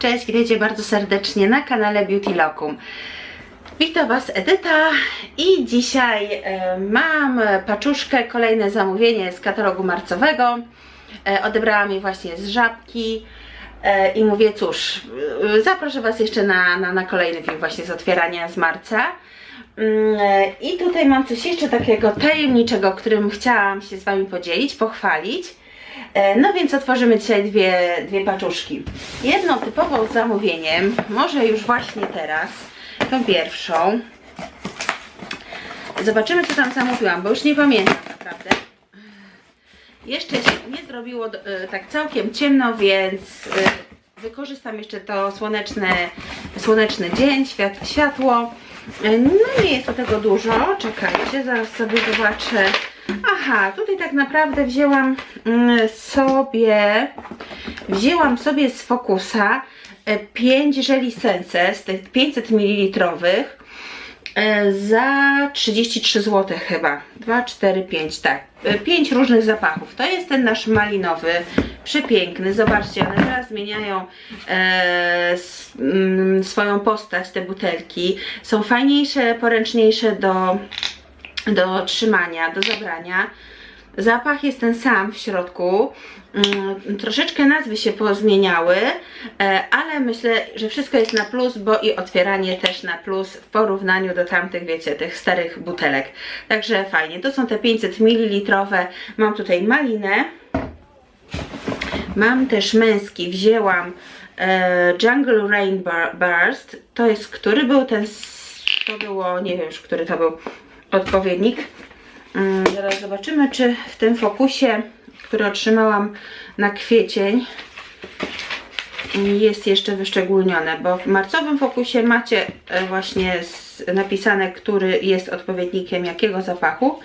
Cześć, witajcie bardzo serdecznie na kanale Beauty Locum. Witam Was Edyta i dzisiaj e, mam paczuszkę, kolejne zamówienie z katalogu marcowego. E, odebrałam je właśnie z Żabki e, i mówię cóż, zaproszę Was jeszcze na, na, na kolejny film właśnie z otwierania z marca. Mm, I tutaj mam coś jeszcze takiego tajemniczego, którym chciałam się z Wami podzielić, pochwalić. E, No więc otworzymy dzisiaj dwie, dwie paczuszki. Jedną typową z zamówieniem, może już właśnie teraz, tą pierwszą. Zobaczymy co tam zamówiłam, bo już nie pamiętam naprawdę. Jeszcze się nie zrobiło e, tak całkiem ciemno, więc e, wykorzystam jeszcze to słoneczne, słoneczny dzień, świat, światło. No nie jest to tego dużo, czekajcie, zaraz sobie zobaczę. Aha, tutaj tak naprawdę wzięłam mm, sobie, wzięłam sobie z Focusa 5 żeli Sense z tych 500 ml e, za 33 zł chyba. 2, 4, 5, tak. 5 różnych zapachów. To jest ten nasz malinowy, przepiękny. Zobaczcie, one teraz zmieniają e, s, mm, swoją postać, te butelki. Są fajniejsze, poręczniejsze do, do trzymania, do zabrania. Zapach jest ten sam w środku. Mm, Troszeczkę nazwy się pozmieniały, e, ale myślę, że wszystko jest na plus, bo i otwieranie też na plus w porównaniu do tamtych, wiecie, tych starych butelek. Także fajnie. To są te 500 ml. Mam tutaj malinę. Mam też męski. Wzięłam e, Jungle Rain Burst. To jest, który był ten, to było, nie wiem już, który to był odpowiednik. Mm, Zaraz zobaczymy, czy w tym fokusie, który otrzymałam na kwiecień, jest jeszcze wyszczególnione, bo w marcowym fokusie macie e, właśnie napisane, który jest odpowiednikiem jakiego zapachu.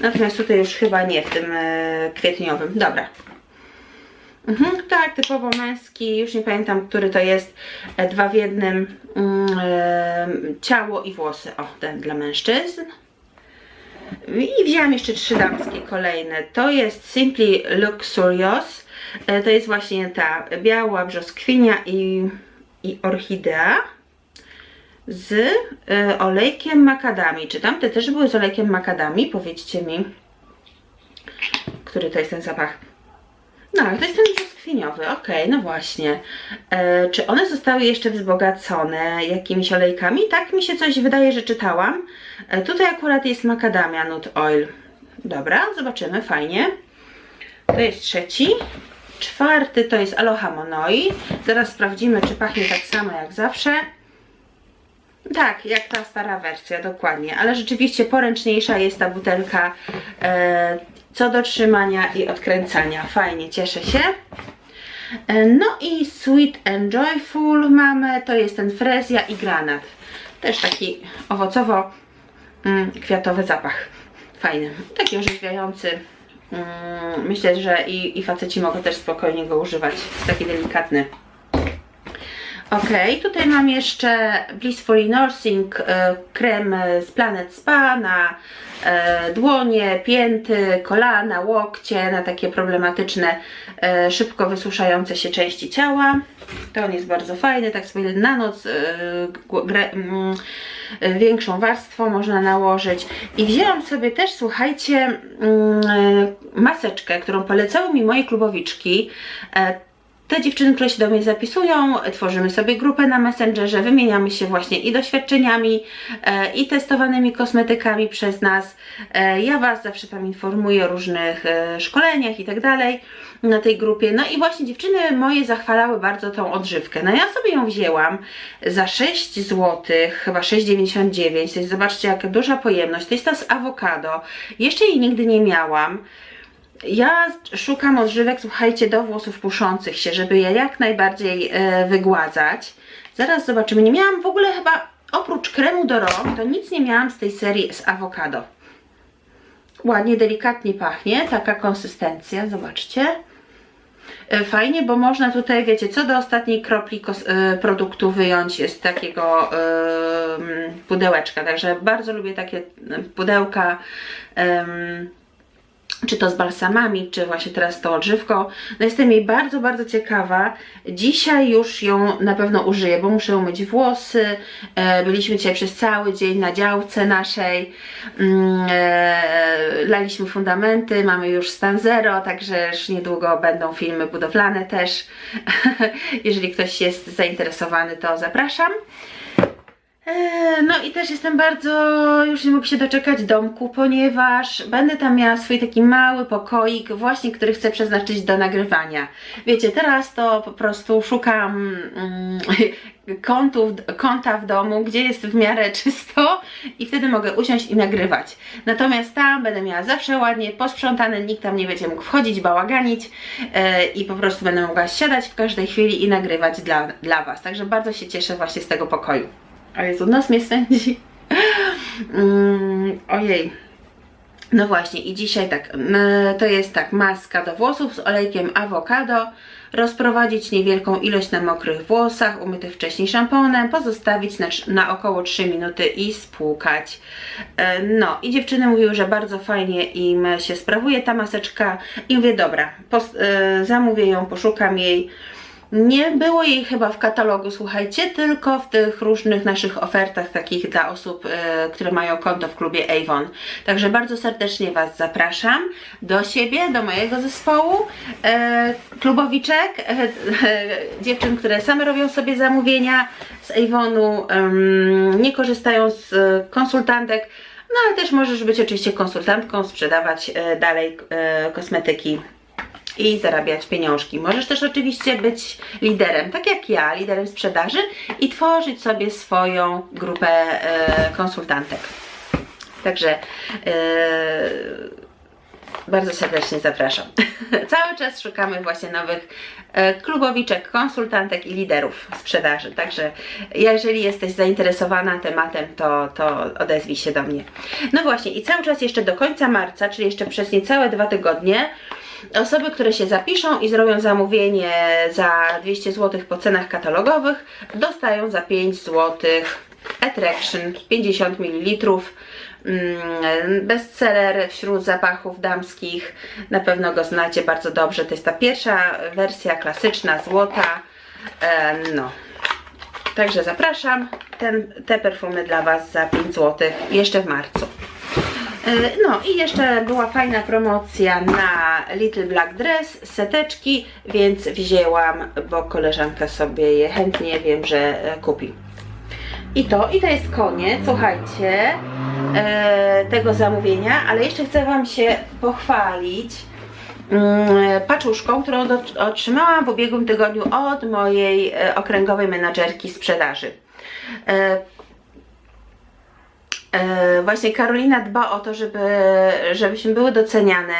Natomiast tutaj już chyba nie w tym e, kwietniowym. Dobra. Mhm, tak, typowo męski, już nie pamiętam, który to jest, e, dwa w jednym, mm, ciało i włosy, o, ten dla mężczyzn. I wzięłam jeszcze trzy damskie kolejne. To jest Simply Luxurious. E, To jest właśnie ta biała brzoskwinia i, i orchidea z e, olejkiem makadami. Czy tamte też były z olejkiem makadami? Powiedzcie mi, który to jest ten zapach. No, to jest ten brzoskwiniowy, okej, no właśnie. E, czy one zostały jeszcze wzbogacone jakimiś olejkami? Tak mi się coś wydaje, że czytałam. E, tutaj akurat jest macadamia nut oil. Dobra, zobaczymy, fajnie. To jest trzeci. Czwarty to jest Aloha Monoi. Zaraz sprawdzimy, czy pachnie tak samo jak zawsze. Tak, jak ta stara wersja, dokładnie. Ale rzeczywiście poręczniejsza jest ta butelka e, co do trzymania i odkręcania. Fajnie, cieszę się. E, no i Sweet and Joyful mamy, to jest ten frezja i granat. Też taki owocowo mm, zapach. Fajny, taki orzeźwiający. Mm, myślę, że i, i faceci mogą też spokojnie go używać. Taki delikatny. Ok, tutaj mam jeszcze Blissfully Nursing e, krem z Planet Spa na e, dłonie, pięty, kolana, łokcie, na takie problematyczne, e, szybko wysuszające się części ciała. To on jest bardzo fajny, tak sobie na noc mm, większą warstwą można nałożyć. I wzięłam sobie też, słuchajcie, mm, maseczkę, którą polecały mi moje klubowiczki. Te dziewczyny, które się do mnie zapisują, tworzymy sobie grupę na Messengerze, wymieniamy się właśnie i doświadczeniami, e, i testowanymi kosmetykami przez nas. E, ja Was zawsze tam informuję o różnych e, szkoleniach i tak dalej na tej grupie. No i właśnie dziewczyny moje zachwalały bardzo tą odżywkę. No ja sobie ją wzięłam za 6 zł, chyba 6,99. To jest, zobaczcie, jaka duża pojemność. To jest ta z awokado. Jeszcze jej nigdy nie miałam. Ja szukam odżywek, słuchajcie, do włosów puszących się, żeby je jak najbardziej e, wygładzać. Zaraz zobaczymy. Nie miałam w ogóle chyba, oprócz kremu do rąk, to nic nie miałam z tej serii z awokado. Ładnie, delikatnie pachnie, taka konsystencja, zobaczcie. E, Fajnie, bo można tutaj, wiecie, co do ostatniej kropli kos- e, produktu wyjąć z takiego e, pudełeczka. Także bardzo lubię takie e, pudełka. em, czy to z balsamami, czy właśnie teraz to odżywką. No jestem jej bardzo, bardzo ciekawa. Dzisiaj już ją na pewno użyję, bo muszę umyć włosy. E, byliśmy dzisiaj przez cały dzień na działce naszej. Mm, e, laliśmy fundamenty, mamy już stan zero, także już niedługo będą filmy budowlane też. Jeżeli ktoś jest zainteresowany, to zapraszam. Eee, No i też jestem bardzo, już nie mogę się doczekać domku, ponieważ będę tam miała swój taki mały pokoik, właśnie który chcę przeznaczyć do nagrywania. Wiecie, teraz to po prostu szukam mm, kątów, kąta w domu, gdzie jest w miarę czysto i wtedy mogę usiąść i nagrywać. Natomiast tam będę miała zawsze ładnie posprzątane, nikt tam nie będzie mógł wchodzić, bałaganić e, i po prostu będę mogła siadać w każdej chwili i nagrywać dla, dla Was. Także bardzo się cieszę właśnie z tego pokoju. A Jezu, nos mnie swędzi. Mm, ojej. No właśnie, i dzisiaj tak, to jest tak, maska do włosów z olejkiem awokado, rozprowadzić niewielką ilość na mokrych włosach, umytych wcześniej szamponem, pozostawić na, na około 3 minuty i spłukać. E, No i dziewczyny mówiły, że bardzo fajnie im się sprawuje ta maseczka i mówię, dobra, e, zamówię ją, poszukam jej. Nie było jej chyba w katalogu, słuchajcie, tylko w tych różnych naszych ofertach takich dla osób, e, które mają konto w klubie Avon. Także bardzo serdecznie Was zapraszam do siebie, do mojego zespołu. E, klubowiczek, e, dziewczyn, które same robią sobie zamówienia z Avonu, nie korzystają z konsultantek, no ale też możesz być oczywiście konsultantką, sprzedawać dalej kosmetyki i zarabiać pieniążki. Możesz też oczywiście być liderem, tak jak ja, liderem sprzedaży i tworzyć sobie swoją grupę e, konsultantek. Także e, bardzo serdecznie zapraszam. Cały czas szukamy właśnie nowych e, klubowiczek, konsultantek i liderów sprzedaży. Także jeżeli jesteś zainteresowana tematem, to, to odezwij się do mnie. No właśnie i cały czas jeszcze do końca marca, czyli jeszcze przez niecałe dwa tygodnie, Osoby, które się zapiszą i zrobią zamówienie za 200 zł po cenach katalogowych, dostają za 5 zł Attraction 50 ml. Mm, Bestseller wśród zapachów damskich. Na pewno go znacie bardzo dobrze. To jest ta pierwsza wersja klasyczna, złota. No. Także zapraszam. Ten, te perfumy dla Was za 5 zł jeszcze w marcu. E, No i jeszcze była fajna promocja na Little Black Dress, seteczki, więc wzięłam, bo koleżanka sobie je chętnie wiem, że kupi. I to, i to jest koniec, słuchajcie, e, tego zamówienia, ale jeszcze chcę Wam się pochwalić mm, paczuszką, którą otrzymałam w ubiegłym tygodniu od mojej e, okręgowej menadżerki sprzedaży. E, właśnie Karolina dba o to, żeby, żebyśmy były doceniane,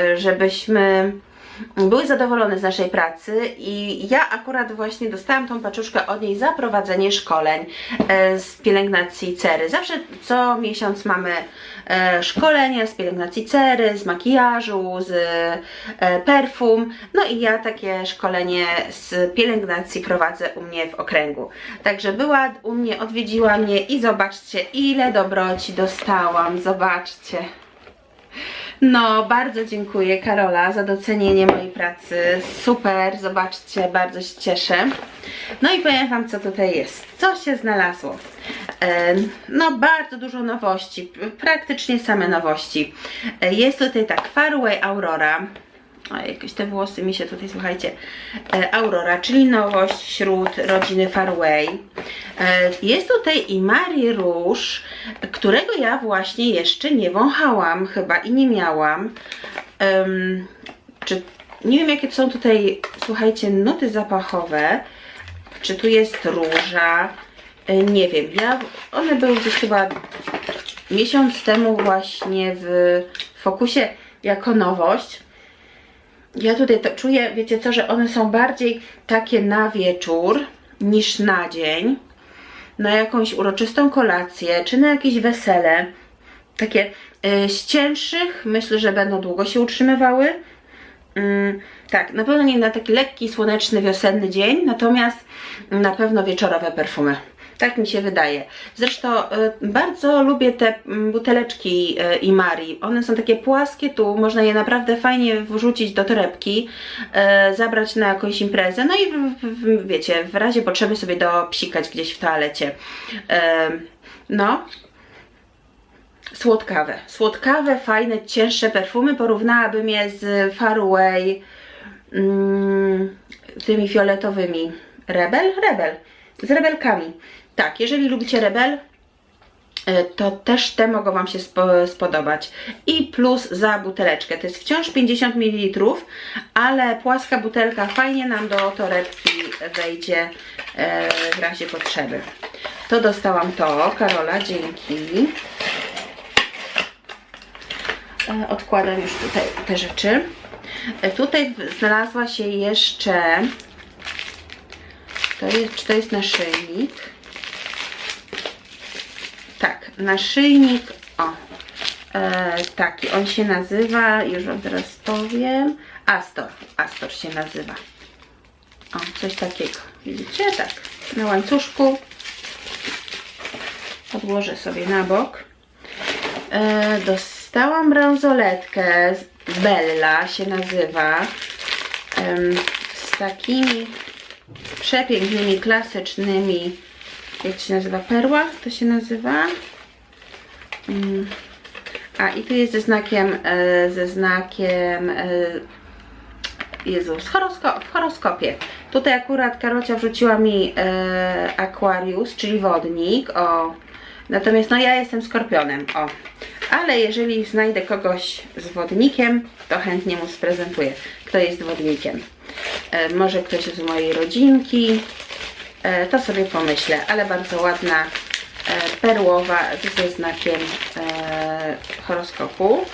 e, żebyśmy były zadowolone z naszej pracy i ja akurat właśnie dostałam tą paczuszkę od niej za prowadzenie szkoleń e, z pielęgnacji cery. Zawsze co miesiąc mamy e, szkolenia z pielęgnacji cery, z makijażu, z e, perfum. No i ja takie szkolenie z pielęgnacji prowadzę u mnie w okręgu. Także była u mnie, odwiedziła mnie i zobaczcie ile dobroci dostałam. Zobaczcie. No, bardzo dziękuję Karola za docenienie mojej pracy. Super, zobaczcie, bardzo się cieszę. No i powiem Wam, co tutaj jest. Co się znalazło? E, No, bardzo dużo nowości, praktycznie same nowości. E, Jest tutaj tak, Faraway Aurora. O, jakoś te włosy mi się tutaj, słuchajcie. E, Aurora, czyli nowość wśród rodziny Farway. E, jest tutaj i Marie Rouge, którego ja właśnie jeszcze nie wąchałam chyba i nie miałam. Em, czy, nie wiem jakie są tutaj, słuchajcie, nuty zapachowe. Czy tu jest róża? E, nie wiem, ja, one były gdzieś chyba miesiąc temu właśnie w fokusie jako nowość. Ja tutaj to czuję, wiecie co, że one są bardziej takie na wieczór niż na dzień. Na jakąś uroczystą kolację, czy na jakieś wesele. Takie y, z cięższych, myślę, że będą długo się utrzymywały. Mm, tak, na pewno nie na taki lekki, słoneczny, wiosenny dzień, natomiast na pewno wieczorowe perfumy. Tak mi się wydaje. Zresztą y, bardzo lubię te mm, buteleczki y, Imari. One są takie płaskie tu, można je naprawdę fajnie wrzucić do torebki, y, zabrać na jakąś imprezę, no i wiecie, w razie potrzeby sobie dopsikać gdzieś w toalecie. No, słodkawe. Słodkawe, fajne, cięższe perfumy. Porównałabym je z Faraway mm, tymi fioletowymi. Rebel? Rebel. Z rebelkami. Tak, jeżeli lubicie rebel, y, to też te mogą Wam się spo, spodobać. I plus za buteleczkę. To jest wciąż 50 ml, ale płaska butelka fajnie nam do torebki wejdzie e, w razie potrzeby. To dostałam to, Karola, dzięki. E, Odkładam już tutaj te rzeczy. E, Tutaj znalazła się jeszcze. To jest, czy to jest naszyjnik? Naszyjnik. O, e, taki on się nazywa. Już Wam teraz powiem. Astor. Astor się nazywa. O, coś takiego. Widzicie? Tak. Na łańcuszku. Odłożę sobie na bok. E, dostałam bransoletkę Bella się nazywa em, z takimi przepięknymi, klasycznymi jak się nazywa? Perła? To się nazywa? Mm. A i tu jest ze znakiem e, ze znakiem e, Jezus, horosko w horoskopie. Tutaj akurat Karocia wrzuciła mi e, Aquarius, czyli wodnik, o. Natomiast no ja jestem skorpionem, o. Ale jeżeli znajdę kogoś z wodnikiem, to chętnie mu sprezentuję, kto jest wodnikiem. E, może ktoś z mojej rodzinki, e, to sobie pomyślę, ale bardzo ładna, perłowa, ze znakiem e, horoskopu.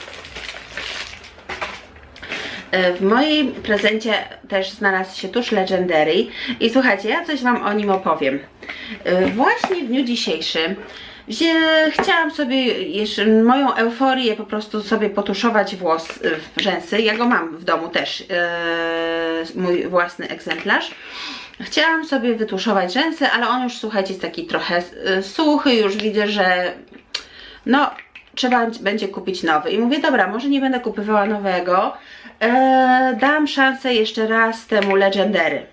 E, W mojej prezencie też znalazł się tusz Legendary i słuchajcie, ja coś Wam o nim opowiem. E, Właśnie w dniu dzisiejszym gdzie chciałam sobie jeszcze moją euforię po prostu sobie potuszować włos, e, rzęsy. Ja go mam w domu też, e, mój własny egzemplarz. Chciałam sobie wytuszować rzęsy, ale on już słuchajcie jest taki trochę e, suchy, już widzę, że no trzeba będzie kupić nowy. I mówię, dobra, może nie będę kupowała nowego, e, dam szansę jeszcze raz temu Legendary.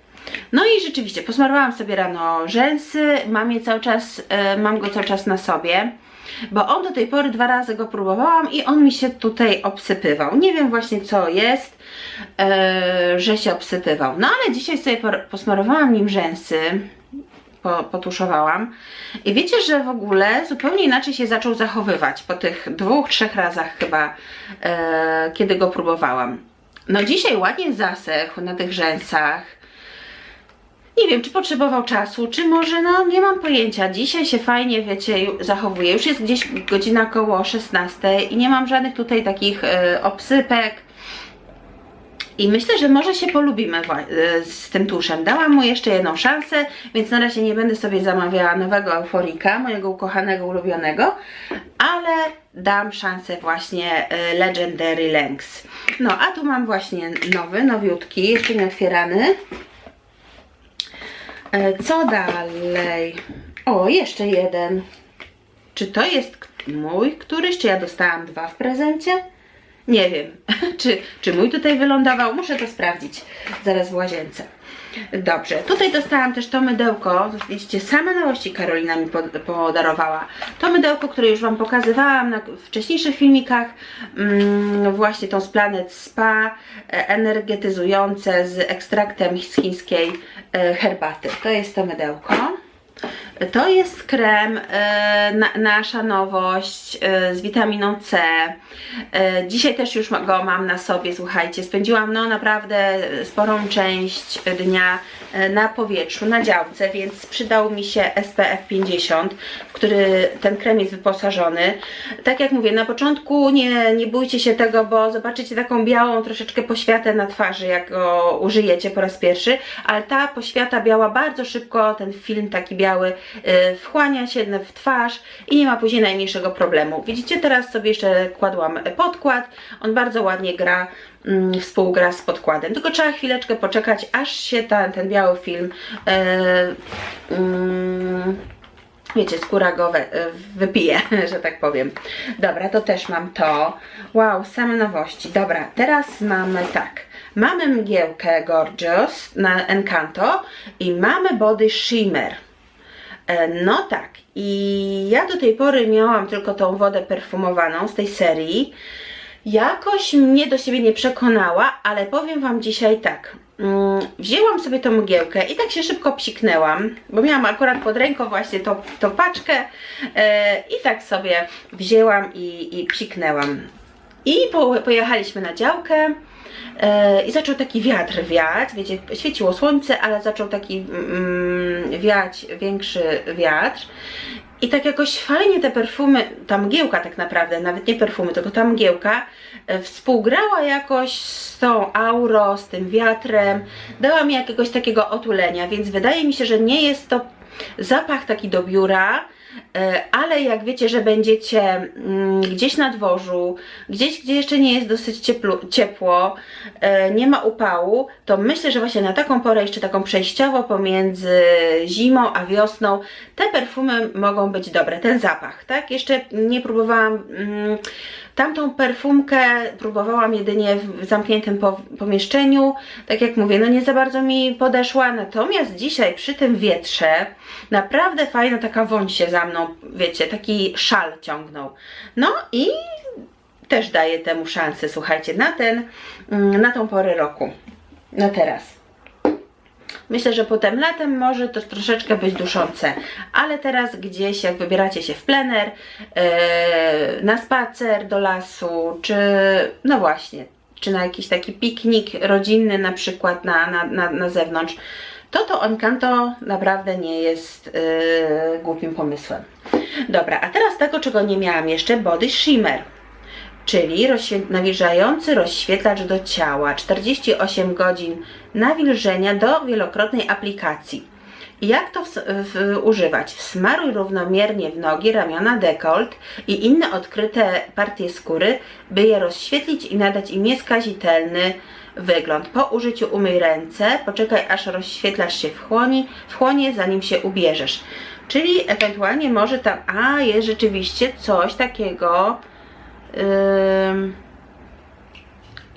No i rzeczywiście, posmarowałam sobie rano rzęsy, mam je cały czas, e, mam go cały czas na sobie, bo on do tej pory dwa razy go próbowałam i on mi się tutaj obsypywał. Nie wiem właśnie co jest, e, że się obsypywał. No ale dzisiaj sobie posmarowałam nim rzęsy, po, potuszowałam. I wiecie, że w ogóle zupełnie inaczej się zaczął zachowywać po tych dwóch, trzech razach chyba, e, kiedy go próbowałam. No dzisiaj ładnie zasechł na tych rzęsach. Nie wiem, czy potrzebował czasu, czy może, no nie mam pojęcia. Dzisiaj się fajnie, wiecie, zachowuje. Już jest gdzieś godzina koło 16 i nie mam żadnych tutaj takich e, obsypek. I myślę, że może się polubimy e, z tym tuszem. Dałam mu jeszcze jedną szansę, więc na razie nie będę sobie zamawiała nowego euforika, mojego ukochanego, ulubionego, ale dam szansę właśnie e, Legendary Lengths. No, a tu mam właśnie nowy, nowiutki, jeszcze nie otwierany. E, Co dalej? O, jeszcze jeden. Czy to jest mój któryś? Czy ja dostałam dwa w prezencie? Nie wiem. czy, czy mój tutaj wylądował? Muszę to sprawdzić zaraz w łazience. Dobrze, tutaj dostałam też to mydełko. Widzicie, same nowości Karolina mi pod- podarowała. To mydełko, które już Wam pokazywałam na wcześniejszych filmikach. Mm, właśnie tą z Planet Spa, e, energetyzujące z ekstraktem z chińskiej e, herbaty. To jest to mydełko. To jest krem, e, na, nasza nowość e, z witaminą C. E, dzisiaj też już go mam na sobie, słuchajcie. Spędziłam no naprawdę sporą część dnia na powietrzu, na działce, więc przydał mi się SPF 50, w który ten krem jest wyposażony. Tak jak mówię, na początku nie, nie bójcie się tego, bo zobaczycie taką białą troszeczkę poświatę na twarzy, jak go użyjecie po raz pierwszy, ale ta poświata biała bardzo szybko, ten film taki biały y, wchłania się w twarz i nie ma później najmniejszego problemu. Widzicie, teraz sobie jeszcze kładłam podkład, on bardzo ładnie gra, współgra z podkładem, tylko trzeba chwileczkę poczekać, aż się ta, ten biały film e, mm, wiecie, skóra go we, wypije, że tak powiem. Dobra, to też mam to. Wow, same nowości. Dobra, teraz mamy tak. Mamy mgiełkę Gorgeous na Encanto i mamy Body Shimmer. E, No tak, i ja do tej pory miałam tylko tą wodę perfumowaną z tej serii. Jakoś mnie do siebie nie przekonała, ale powiem Wam dzisiaj tak. Mm, Wzięłam sobie tą mgiełkę i tak się szybko psiknęłam, bo miałam akurat pod ręką właśnie tą, tą paczkę e, i tak sobie wzięłam i, i psiknęłam. I po, pojechaliśmy na działkę e, i zaczął taki wiatr wiać, wiecie, świeciło słońce, ale zaczął taki mm, wiać większy wiatr. I tak jakoś fajnie te perfumy, ta mgiełka tak naprawdę, nawet nie perfumy, tylko ta mgiełka e, współgrała jakoś z tą aurą, z tym wiatrem, dała mi jakiegoś takiego otulenia, więc wydaje mi się, że nie jest to zapach taki do biura, ale jak wiecie, że będziecie mm, gdzieś na dworzu, gdzieś, gdzie jeszcze nie jest dosyć ciepło, ciepło e, nie ma upału, to myślę, że właśnie na taką porę, jeszcze taką przejściowo pomiędzy zimą a wiosną, te perfumy mogą być dobre, ten zapach, tak? Jeszcze nie próbowałam, mm, tamtą perfumkę próbowałam jedynie w zamkniętym po, pomieszczeniu, tak jak mówię, no nie za bardzo mi podeszła, natomiast dzisiaj przy tym wietrze naprawdę fajna taka woń się za mną, wiecie, taki szal ciągnął. No i też daję temu szansę, słuchajcie, na ten, mm, na tą porę roku, na teraz. Myślę, że potem latem może to troszeczkę być duszące, ale teraz gdzieś, jak wybieracie się w plener, e, na spacer do lasu, czy no właśnie, czy na jakiś taki piknik rodzinny na przykład na, na, na, na zewnątrz, to to Encanto naprawdę nie jest e, głupim pomysłem. Dobra, a teraz tego, czego nie miałam jeszcze, Body Shimmer czyli nawilżający rozświetlacz do ciała, 48 godzin nawilżenia do wielokrotnej aplikacji. Jak to w, w, używać? Wsmaruj równomiernie w nogi, ramiona, dekolt i inne odkryte partie skóry, by je rozświetlić i nadać im nieskazitelny wygląd. Po użyciu umyj ręce, poczekaj aż rozświetlacz się wchłoni, wchłonie, zanim się ubierzesz. Czyli ewentualnie może tam, a jest rzeczywiście coś takiego,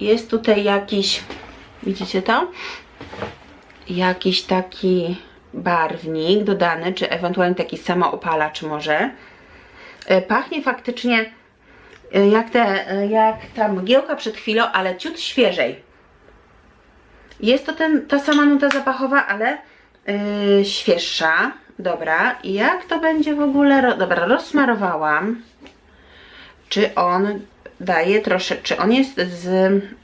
jest tutaj jakiś, widzicie to? Jakiś taki barwnik dodany, czy ewentualnie taki samoopalacz może. E, Pachnie faktycznie e, jak, te, e, jak ta mgiełka przed chwilą, ale ciut świeżej. Jest to ten, ta sama nuta zapachowa, ale yy, świeższa. Dobra, jak to będzie w ogóle? Dobra, rozsmarowałam czy on daje troszeczkę, czy on jest z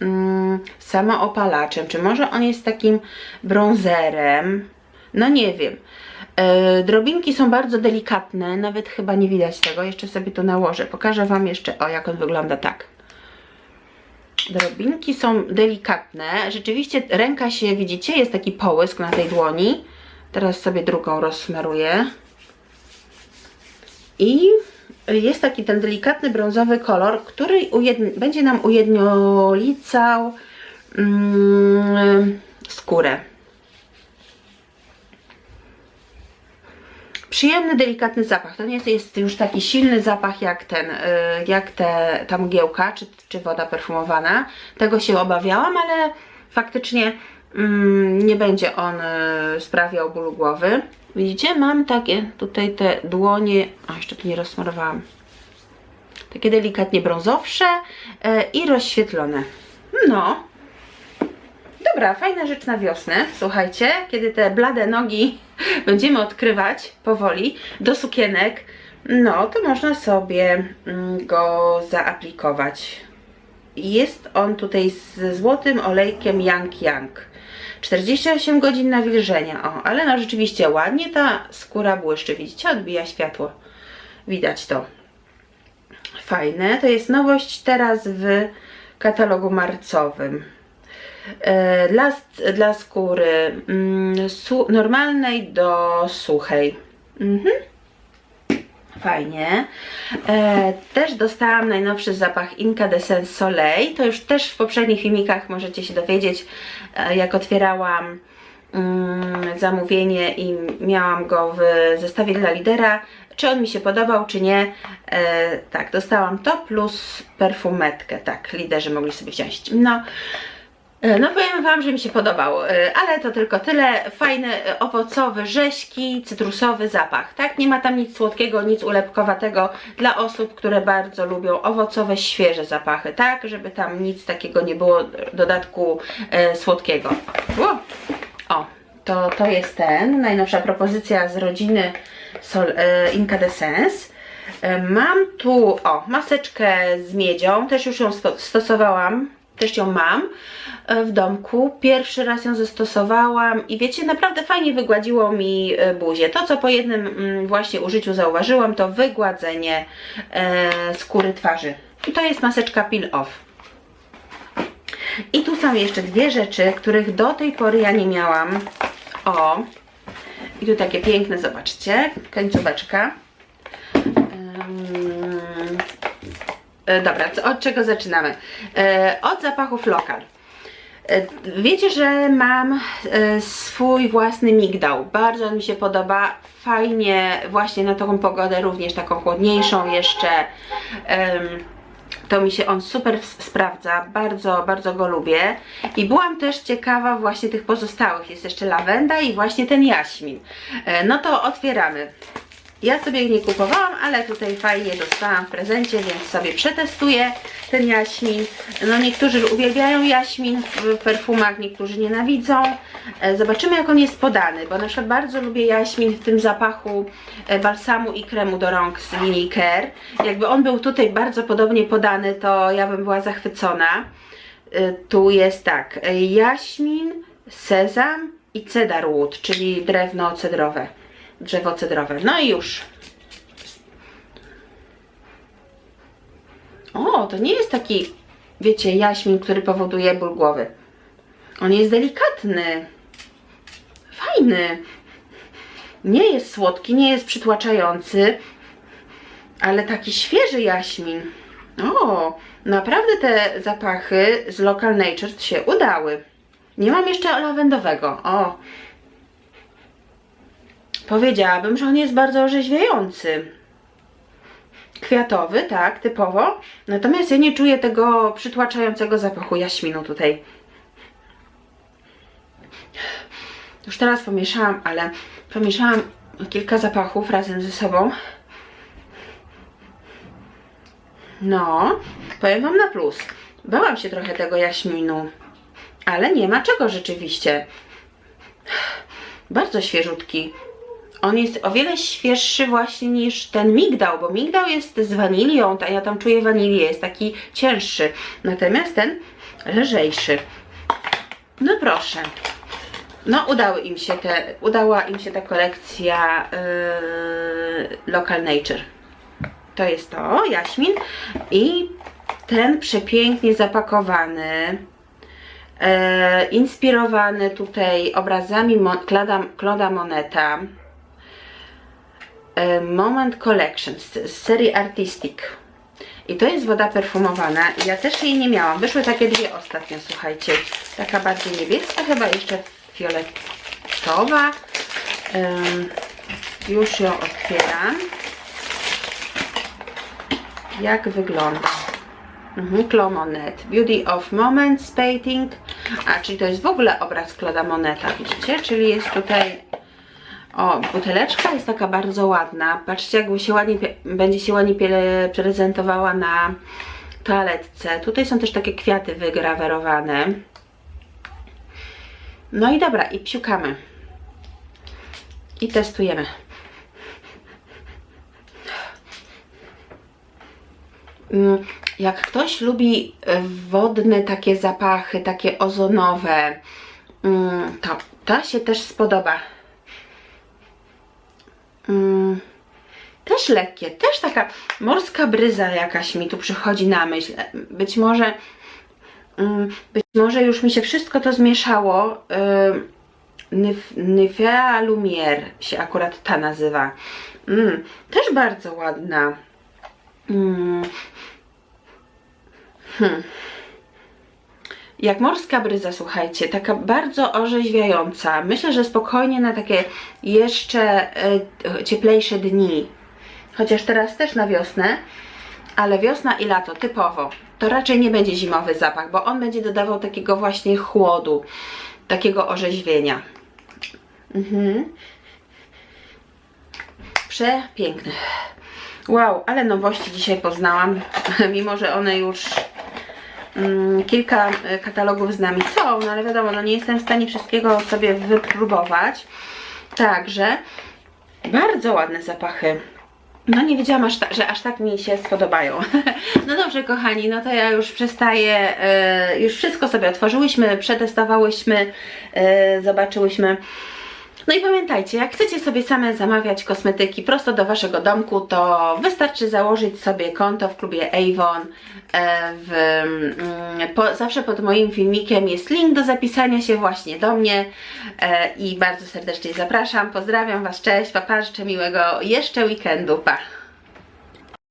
mm, samoopalaczem, czy może on jest takim brązerem, no nie wiem. E, drobinki są bardzo delikatne, nawet chyba nie widać tego, jeszcze sobie to nałożę, pokażę Wam jeszcze, o jak on wygląda tak. Drobinki są delikatne, rzeczywiście ręka się, widzicie, jest taki połysk na tej dłoni. Teraz sobie drugą rozsmaruję. I jest taki ten delikatny brązowy kolor, który będzie nam ujednolicał mm, skórę. Przyjemny, delikatny zapach. To nie jest, jest już taki silny zapach jak ten, y, jak te, ta mgiełka, czy, czy woda perfumowana. Tego się obawiałam, ale faktycznie mm, nie będzie on y, sprawiał bólu głowy. Widzicie, mam takie tutaj te dłonie, a jeszcze tu nie rozsmarowałam, takie delikatnie brązowsze e, i rozświetlone. No, dobra, fajna rzecz na wiosnę, słuchajcie, kiedy te blade nogi będziemy odkrywać powoli do sukienek, no to można sobie mm, go zaaplikować. Jest on tutaj z złotym olejkiem Yang Yang. 48 godzin nawilżenia. O, ale no rzeczywiście ładnie ta skóra błyszczy. Widzicie? Odbija światło. Widać to. Fajne. To jest nowość teraz w katalogu marcowym. E, Dla, dla skóry mm, normalnej do suchej. Mhm. Fajnie. E, też dostałam najnowszy zapach Incandescence Soleil. To już też w poprzednich filmikach możecie się dowiedzieć, e, jak otwierałam mm, zamówienie i miałam go w zestawie dla lidera. Czy on mi się podobał, czy nie? E, tak, dostałam to plus perfumetkę. Tak, liderzy mogli sobie wziąć. No, no powiem Wam, że mi się podobał, e, ale to tylko tyle. Fajny, e, owocowy, rzeźki, cytrusowy zapach, tak? Nie ma tam nic słodkiego, nic ulepkowatego dla osób, które bardzo lubią owocowe, świeże zapachy, tak? Żeby tam nic takiego nie było, dodatku e, słodkiego. Ło! O, to, to jest ten, najnowsza propozycja z rodziny Sol, e, Incandescence. E, Mam tu, o, maseczkę z miedzią, też już ją sto- stosowałam, też ją mam e, w domku. Pierwszy raz ją zastosowałam i wiecie, naprawdę fajnie wygładziło mi e, buzię. To, co po jednym mm, właśnie użyciu zauważyłam, to wygładzenie e, skóry twarzy. I to jest maseczka Peel Off. I tu są jeszcze dwie rzeczy, których do tej pory ja nie miałam. O, i tu takie piękne, zobaczcie, końcóweczka. Dobra, co, od czego zaczynamy? E, od zapachów lokal. E, Wiecie, że mam e, swój własny migdał. Bardzo on mi się podoba. Fajnie właśnie na taką pogodę, również taką chłodniejszą jeszcze. To mi się on super sprawdza, bardzo, bardzo go lubię. I byłam też ciekawa właśnie tych pozostałych. Jest jeszcze lawenda i właśnie ten jaśmin. E, No to otwieramy. Ja sobie ich nie kupowałam, ale tutaj fajnie dostałam w prezencie, więc sobie przetestuję ten jaśmin. No niektórzy uwielbiają jaśmin w perfumach, niektórzy nienawidzą. E, Zobaczymy jak on jest podany, bo na przykład bardzo lubię jaśmin w tym zapachu e, balsamu i kremu do rąk z linii Care. Jakby on był tutaj bardzo podobnie podany, to ja bym była zachwycona. E, Tu jest tak, jaśmin, sezam i cedarwood, czyli drewno cedrowe drzewo cedrowe. No i już. O, to nie jest taki, wiecie, jaśmin, który powoduje ból głowy. On jest delikatny. Fajny. Nie jest słodki, nie jest przytłaczający, ale taki świeży jaśmin. O, naprawdę te zapachy z Local Nature się udały. Nie mam jeszcze lawendowego. O, Powiedziałabym, że on jest bardzo orzeźwiający. Kwiatowy, tak, typowo. Natomiast ja nie czuję tego przytłaczającego zapachu jaśminu tutaj. Już teraz pomieszałam, ale pomieszałam kilka zapachów razem ze sobą. No, powiem Wam na plus. Bałam się trochę tego jaśminu, ale nie ma czego rzeczywiście. Bardzo świeżutki. On jest o wiele świeższy właśnie niż ten migdał, bo migdał jest z wanilią, a ja tam czuję wanilię, jest taki cięższy. Natomiast ten lżejszy. No proszę. No udały im się te, udała im się ta kolekcja yy, Local Nature. To jest to, jaśmin. I ten przepięknie zapakowany, e, inspirowany tutaj obrazami Mon- Claude'a Moneta. E, Moment Collection z, serii Artistic. I to jest woda perfumowana. Ja też jej nie miałam. Wyszły takie dwie ostatnio, słuchajcie. Taka bardziej niebieska, chyba jeszcze fioletowa. Ym, już ją otwieram. Jak wygląda? Mhm, Monet. Beauty of Moments Painting. A, czyli to jest w ogóle obraz Claude'a Moneta, widzicie? Czyli jest tutaj o, buteleczka jest taka bardzo ładna. Patrzcie, jakby się ładnie, będzie się ładnie prezentowała na toaletce. Tutaj są też takie kwiaty wygrawerowane. No i dobra, i psiukamy. I testujemy. Mm, Jak ktoś lubi e, wodne takie zapachy, takie ozonowe, mm, to to się też spodoba. Mm, też lekkie, też taka morska bryza jakaś mi tu przychodzi na myśl. Być może, mm, być może już mi się wszystko to zmieszało. Yy, Nyfea Lumière się akurat ta nazywa. Mm, też bardzo ładna. Mm. Hmm. Jak morska bryza, słuchajcie, taka bardzo orzeźwiająca. Myślę, że spokojnie na takie jeszcze e, cieplejsze dni. Chociaż teraz też na wiosnę, ale wiosna i lato typowo. To raczej nie będzie zimowy zapach, bo on będzie dodawał takiego właśnie chłodu, takiego orzeźwienia. Mhm. Przepiękny. Wow, ale nowości dzisiaj poznałam, mimo że one już kilka e, katalogów z nami są, no ale wiadomo, no nie jestem w stanie wszystkiego sobie wypróbować. Także bardzo ładne zapachy. No nie wiedziałam, aż ta, że aż tak mi się spodobają. No dobrze, kochani, no to ja już przestaję, e, już wszystko sobie otworzyłyśmy, przetestowałyśmy, e, zobaczyłyśmy. No i pamiętajcie, jak chcecie sobie same zamawiać kosmetyki prosto do waszego domku, to wystarczy założyć sobie konto w klubie Avon. E, W, mm, po, zawsze pod moim filmikiem jest link do zapisania się właśnie do mnie e, i bardzo serdecznie zapraszam. Pozdrawiam Was, cześć, papa, życzę miłego jeszcze weekendu, pa!